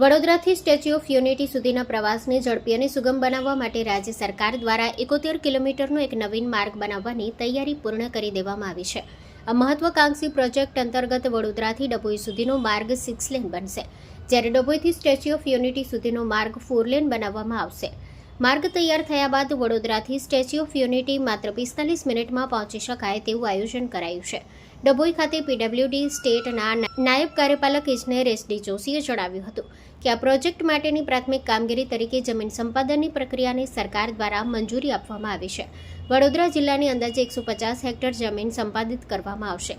વડોદરાથી statue of unity સુધીના પ્રવાસને ઝડપી અને સુગમ બનાવવા માટે રાજ્ય સરકાર દ્વારા એકોતેર કિલોમીટરનો એક નવીન માર્ગ બનાવવાની તૈયારી પૂર્ણ કરી દેવામાં આવી છે. આ મહત્વાકાંક્ષી પ્રોજેક્ટ અંતર્ગત વડોદરાથી ડભોઈ સુધીનો માર્ગ સિક્સ લેન બનશે, જ્યારે ડભોઈથી સ્ટેચ્યુ ઓફ યુનિટી સુધીનો માર્ગ ફોર લેન બનાવવામાં આવશે. માર્ગ તૈયાર થયા બાદ વડોદરાથી સ્ટેચ્યુ ઓફ યુનિટી માત્ર પિસ્તાલીસ મિનિટમાં પહોંચી શકાય તેવું આયોજન કરાયું છે. ડભોઈ ખાતે પીડબ્લ્યુડી સ્ટેટના નાયબ કાર્યપાલક ઇજનેર એસ ડી જોશીએ જણાવ્યું હતું કે આ પ્રોજેક્ટ માટેની પ્રાથમિક કામગીરી તરીકે જમીન સંપાદનની પ્રક્રિયાને સરકાર દ્વારા મંજૂરી આપવામાં આવી છે. વડોદરા જિલ્લાની અંદાજે એકસો પચાસ હેક્ટર જમીન સંપાદિત કરવામાં આવશે.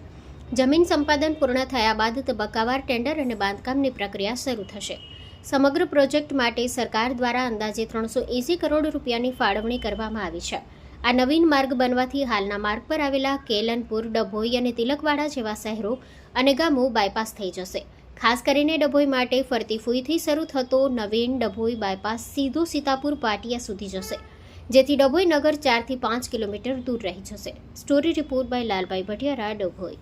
જમીન સંપાદન પૂર્ણ થયા બાદ તબક્કાવાર ટેન્ડર અને બાંધકામની પ્રક્રિયા શરૂ થશે. સમગ્ર પ્રોજેક્ટ માટે સરકાર દ્વારા અંદાજે ત્રણસો એંસી કરોડ રૂપિયાની ફાળવણી કરવામાં આવી છે. આ નવીન માર્ગ બનવાથી હાલના માર્ગ પર આવેલા કેલનપુર, ડભોઈ અને તિલકવાડા જેવા શહેરો અને ગામો બાયપાસ થઈ જશે. ખાસ કરીને ડભોઈ માટે ફરતી ફૂઈથી શરૂ થતો નવીન ડભોઈ બાયપાસ સીધો સીતાપુર પાટિયા સુધી જશે, જેથી ડભોઈ નગર ચારથી પાંચ કિલોમીટર દૂર રહી જશે. Story report by Lalbhai Bhatiyara, Dabhoi.